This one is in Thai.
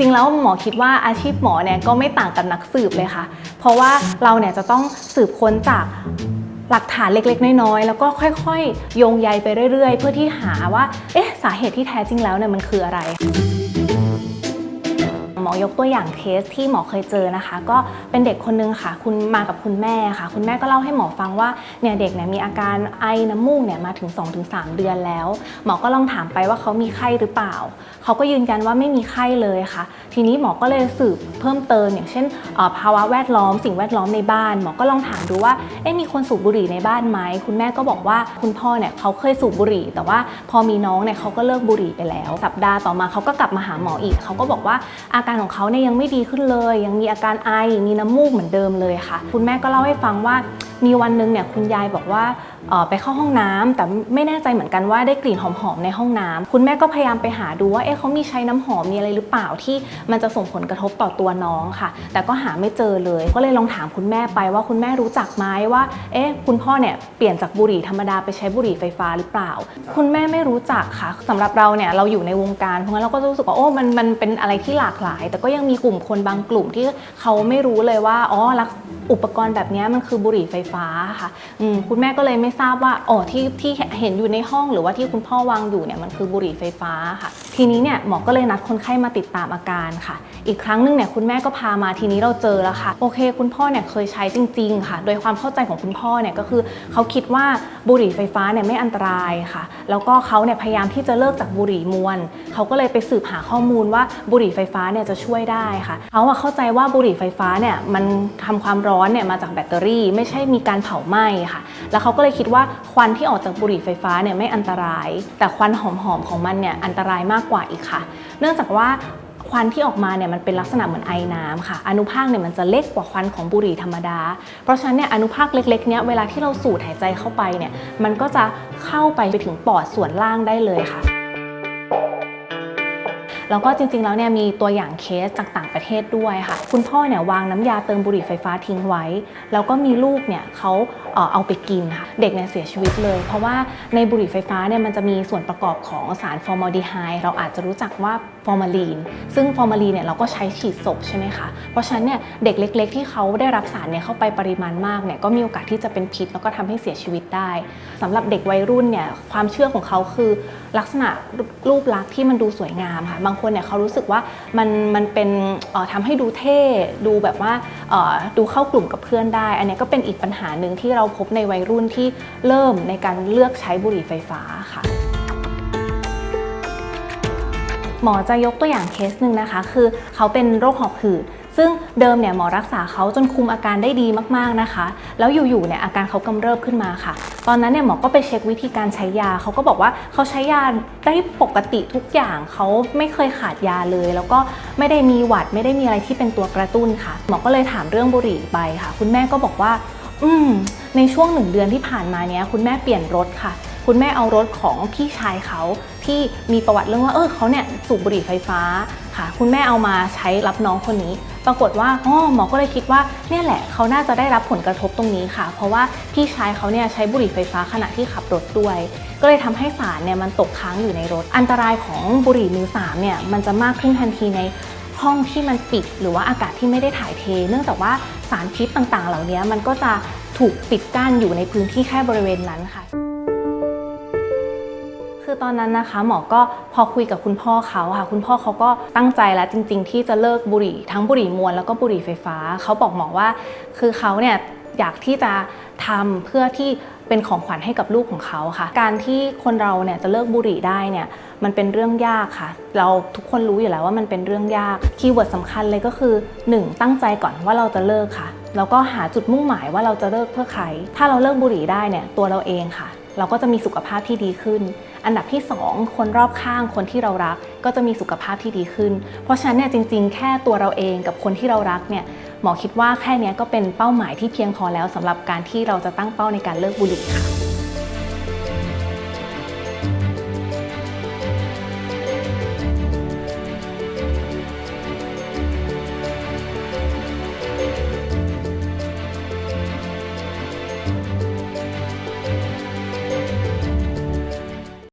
ริง ๆ แล้วหมอคิดว่าอาชีพหมอเนี่ยก็ไม่ต่างกับนักสืบเลยค่ะ เพราะว่าเราเนี่ยจะต้องสืบค้นจากหลักฐานเล็กๆ น้อยๆ แล้วก็ค่อยๆ โยงใยไปเรื่อย ๆ เพื่อที่หาว่า เอ๊ะ สาเหตุที่แท้จริงแล้วเนี่ยมันคืออะไร หมอยกตัวอย่างเคสที่หมอเคยเจอนะคะ ก็เป็นเด็กคนนึงค่ะ คุณมากับคุณแม่ค่ะ คุณแม่ก็เล่าให้หมอฟังว่าเนี่ยเด็กเนี่ยมีอาการไอน้ำมูกเนี่ยมาถึง 2-3 เดือนแล้ว หมอก็ลองถามไปว่าเขามีไข้หรือเปล่า เขาก็ยืนยันว่าไม่มีไข้เลยค่ะ ทีนี้หมอก็เลยสืบเพิ่มเติมอย่างเช่นภาวะแวดล้อม สิ่งแวดล้อมในบ้าน หมอก็ลองถามดูว่าเอ๊ะมีคนสูบบุหรี่ในบ้านไหมคุณแม่ก็บอกว่าคุณพ่อเนี่ยเขาเคยสูบบุหรี่ แต่ว่าพอมีน้องเนี่ยเขาก็เลิกบุหรี่ไปแล้ว สัปดาห์ต่อมาเขาก็กลับมาหาหมออีกเขาก็บอกว่าอาการของเขาเนี่ยยังไม่ดีขึ้นเลย ยังมีอาการไอมีน้ำมูกเหมือนเดิมเลยค่ะ คุณแม่ก็เล่าให้ฟังว่ามีวันหนึ่งเนี่ยคุณยายบอกว่า ไปเข้าห้องน้ำแต่ไม่แน่ใจเหมือนกันว่าได้กลิ่นหอมๆในห้องน้ำคุณแม่ก็พยายามไปหาดูว่าเอ๊ะเขามีใช้น้ำหอมมีอะไรหรือเปล่าที่มันจะส่งผลกระทบต่อตัวน้องค่ะ แต่ก็หาไม่เจอเลย ก็เลยลองถามคุณแม่ไปว่าคุณแม่รู้จักไหมว่าเอ๊ะคุณพ่อเนี่ยเปลี่ยนจากบุหรี่ธรรมดาไปใช้บุหรี่ไฟฟ้าหรือเปล่า คุณแม่ไม่รู้จักค่ะสำหรับเราเนี่ยเราอยู่ในวงการเพราะงั้นเราก็รู้สึกว่าโอ้มันมันเป็นอะไรที่หลากหลาย แต่ก็ยังมีกลุ่มคนบางกลุ่มที่เขาไม่รู้เลยว่าอ๋อลักอุปกรณ์แบบนี้มันคือบุหรี่ไฟฟ้าค่ะอืมคุณแม่ก็เลยไม่ทราบว่าอ๋อที่ที่เห็นอยู่ในห้องหรือว่าที่คุณพ่อวางอยู่เนี่ยมันคือบุหรี่ไฟฟ้าค่ะ ทีนี้เนี่ยหมอก็เลยนัดคนไข้มาติดตามอาการค่ะ อีกครั้งหนึงเนี่ยคุณแม่ก็พามาทีนี้เราเจอแล้วค่ะ โอเค คุณพ่อเนี่ยเคยใช้จริง ๆ ค่ะ โดยความเข้าใจของคุณพ่อเนี่ยก็คือเขาคิดว่าบุหรี่ไฟฟ้าเนี่ยไม่อันตรายค่ะ แล้วก็เขาเนี่ยพยายามที่จะเลิกจากบุหรี่มวลเขาก็เลยไปสืบหาข้อมูลว่าบุหรี่ไฟฟ้าเนี่ยจะช่วยได้ค่ะเขาอะเข้าใจว่าบุหรี่ไฟฟ้าเนี่ยมันทำความร้อนเนี่ยมาจากแบตเตอรี่ ไม่ใช่มีการเผาไหม้ค่ะ แล้วเขาก็เลยคิดว่าควันที่ออกจากบุหรี่ไฟฟ้าเนี่ยไม่อันตราย แต่ควันหอมๆของมันเนี่ยอันตรายมากกว่าอีกค่ะ เนื่องจากว่าควันที่ออกมาเนี่ยมันเป็นลักษณะเหมือนไอน้ำค่ะ อนุภาคเนี่ยมันจะเล็กกว่าควันของบุหรี่ธรรมดา เพราะฉะนั้นเนี่ยอนุภาคเล็กๆเนี่ยเวลาที่เราสูดหายใจเข้าไปเนี่ยมันก็จะเข้าไปไปถึงปอดส่วนล่างได้เลยค่ะ แล้วก็จริงๆแล้วเนี่ยมีตัวอย่างเคสจากต่างประเทศด้วยค่ะ คุณพ่อเนี่ยวางน้ำยาเติมบุหรี่ไฟฟ้าทิ้งไว้ แล้วก็มีลูกเนี่ยเขาเอาไปกินค่ะเด็กเนี่ยเสียชีวิตเลย เพราะว่าในบุหรี่ไฟฟ้าเนี่ยมันจะมีส่วนประกอบของสารฟอร์มาลดีไฮด์เราอาจจะรู้จักว่าฟอร์มาลีน ซึ่งฟอร์มาลีนเนี่ยเราก็ใช้ฉีดศพใช่ไหมคะ เพราะฉะนั้นเนี่ยเด็กเล็ก ๆ ที่เขาได้รับสารเนี่ยเข้าไปปริมาณมากเนี่ยก็มีโอกาสที่จะเป็นพิษแล้วก็ทำให้เสียชีวิตได้สำหรับเด็กวัยรุ่นเนี่ยความเชื่อของเขาคือลักษณะรูปลักษณ์ที่มันดูสวยงามค่ะบางคนคนเนี่ยเขารู้สึกว่ามันมันเป็นเอ่อทำให้ดูเท่ดูแบบว่าดูเข้ากลุ่มกับเพื่อนได้ อันนี้ก็เป็นอีกปัญหาหนึ่งที่เราพบในวัยรุ่นที่เริ่มในการเลือกใช้บุหรี่ไฟฟ้าค่ะหมอจะยกตัวอย่างเคสหนึ่งนะคะ คือเขาเป็นโรคหอบหืด ซึ่งเดิมเนี่ยหมอรักษาเขาจนคุมอาการได้ดีมากๆนะคะ แล้วอยู่ๆเนี่ยอาการเขากำเริบขึ้นมาค่ะ ตอนนั้นเนี่ยหมอก็ไปเช็ควิธีการใช้ยาเขาก็บอกว่าเขาใช้ยาได้ปกติทุกอย่างเขาไม่เคยขาดยาเลย แล้วก็ไม่ได้มีหวัดไม่ได้มีอะไรที่เป็นตัวกระตุ้นค่ะหมอก็เลยถามเรื่องบุหรี่ไปค่ะ คุณแม่ก็บอกว่า อืมในช่วงหนึ่งเดือนที่ผ่านมาเนี้ยคุณแม่เปลี่ยนรถค่ะ คุณแม่เอารถของพี่ชายเขาที่มีประวัติเรื่องว่าเออเขาเนี่ยสูบบุหรี่ไฟฟ้าค่ะ คุณแม่เอามาใช้รับน้องคนนี้ ปรากฏว่าอ๋อหมอก็เลยคิดว่าเนี่ยแหละเขาน่าจะได้รับผลกระทบตรงนี้ค่ะ เพราะว่าพี่ชายเขาเนี่ยใช้บุหรี่ไฟฟ้าขณะที่ขับรถด้วย ก็เลยทำให้สารเนี่ยมันตกค้างอยู่ในรถ อันตรายของบุหรี่มือสามเนี่ยมันจะมากขึ้นทันทีในห้องที่มันปิดหรือว่าอากาศที่ไม่ได้ถ่ายเท เนื่องจากว่าสารพิษต่างๆ เหล่านี้มันก็จะถูกปิดกั้นอยู่ในพื้นที่แค่บริเวณนั้นค่ะ คือตอนนั้นนะคะ หมอก็พอคุยกับคุณพ่อเขาค่ะ คุณพ่อเขาก็ตั้งใจแล้วจริง ๆ ที่จะเลิกบุหรี่ทั้งบุหรี่มวลแล้วก็บุหรี่ไฟฟ้า เขาบอกหมอว่า คือเขาเนี่ยอยากที่จะทำเพื่อที่เป็นของขวัญให้กับลูกของเขาค่ะ การที่คนเราเนี่ยจะเลิกบุหรี่ได้เนี่ยมันเป็นเรื่องยากค่ะ เราทุกคนรู้อยู่แล้วว่ามันเป็นเรื่องยาก คีย์เวิร์ดสำคัญเลยก็คือ 1. ตั้งใจก่อนว่าเราจะเลิกค่ะ แล้วก็หาจุดมุ่งหมายว่าเราจะเลิกเพื่อใคร ถ้าเราเลิกบุหรี่ได้เนี่ยตัวเราเองค่ะ เราก็จะมีสุขภาพที่ดีขึ้น อันดับที่ 2 คนรอบข้างคนที่เรารักก็จะมีสุขภาพที่ดีขึ้น เพราะฉะนั้นเนี่ยจริง ๆ แค่ตัวเราเองกับคนที่เรารักเนี่ยหมอคิดว่าแค่เนี้ยก็เป็นเป้าหมายที่เพียงพอแล้วสำหรับการที่เราจะตั้งเป้าในการเลิกบุหรี่ค่ะ